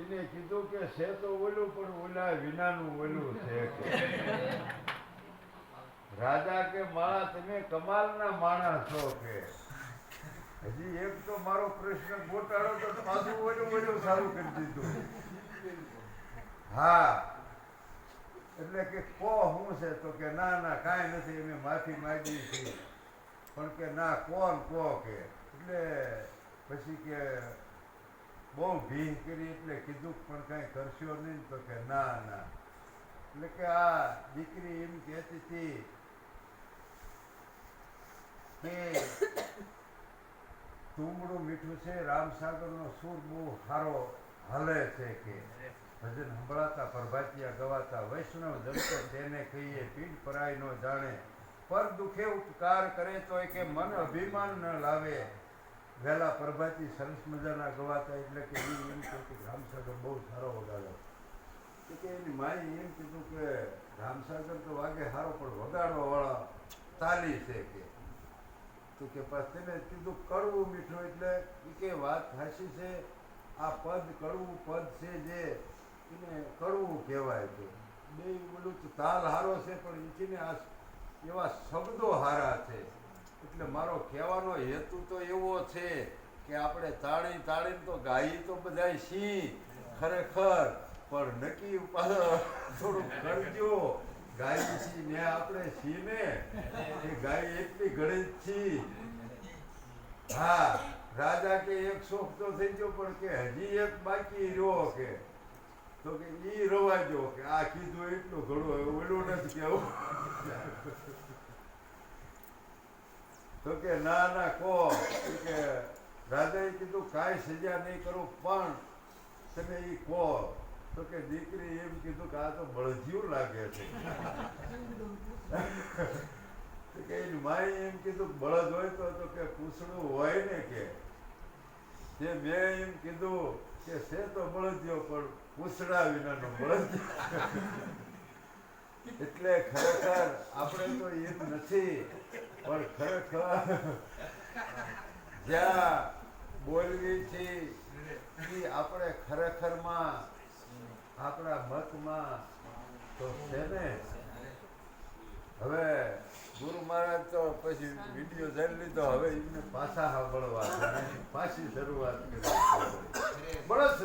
એને કીધું કે છે તો ઓલું, પણ ઓલા વિનાનું ઓલું છે રાજા કે માળા તમે કમાલના માણસ છો કે. હજી એક તો મારો પ્રશ્ન ગોટાળો તો પાછું ઓલું ઓલું સારું કરી દીધું. હા. એટલે કે, કો શું છે? તો કે, ના ના, કાંઈ નથી એને માફી માગી છે પણ કે, ના, કોણ, કો કે? એટલે પછી કે બહુ ભીહ કરી એટલે કીધું પણ કાંઈ કરશો નહીં તો કે ના ના. એટલે કે આ દીકરી એમ કહેતી હતી કે તુંબડું મીઠું છે, રામસાગરનો સૂર બહુ સારો હાલે છે કે. ભજન સંભળાતા, પ્રભાતિયા ગવાતા, વૈષ્ણવ જનતો તેને કહીએ પીડ પરાય નો જાણે. પર દુખે ઉપકાર કરે તો કે મન અભિમાન ન લાવે. વહેલા પ્રભાતી સરસ મજાના ગવાતા એટલે કે ઈ એમ કહે કે રામસાગર બહુ સારો વગાડો તો કે એની માએ એમ કીધું કે રામસાગર તો વાગે સારો પણ વગાડવા વાળા તાલી છે કે. તો કે પછી તેને કીધું કડવું મીઠું એટલે કે વાત હાસી છે, આ પદ કડવું પદ છે જે એને કડવું કહેવાય છે. બે બધું તાલ હારો છે, પણ ઈ છે ને આ એવા શબ્દો હારા છે. એટલે મારો કહેવાનો હેતુ તો એવો છે કે આપણે તાળી તાળીને તો ગાઈ તો બધાય સી ખરેખર. પણ નક્કી થોડું કરજો. ગાય છી ને આપણે સી ને એ ગાય એટલી ગણિત છી. હા, રાજા કે એક શોખ તો થઈ ગયો, પણ કે હજી એક બાકી રહ્યો કે. તો કે ઈ રવાજો કે આ કીધું એટલું ઘણું એવું નથી કેવું તો કે, ના ના, કહો. કે, રાજાએ કીધું, કાંઈ સજા નહીં કરું, પણ તમે એ કહો. તો કે, દીકરી એમ કીધું કે, આ તો બળજિયું લાગે છે. તો કે, એની માએ એમ કીધું, બળદ હોય તો તો કે, પૂછડું હોય ને કે. તે મેં એમ કીધું કે, છે તો બળજ્યો પણ પૂછડા વિનાનો બળદિયો. એટલે ખરેખર આપણે તો એમ નથી. પણ ખરેખર જ્યાં બોલવી છે, એ આપણે ખરેખરમાં આપણા મતમાં તો છે ને. હવે ગુરુ મહારાજ તો પછી વીડિયો જોઈ લીધો, હવે એમને પાછા સાંભળવા પાછી શરૂઆત કરી. બળદ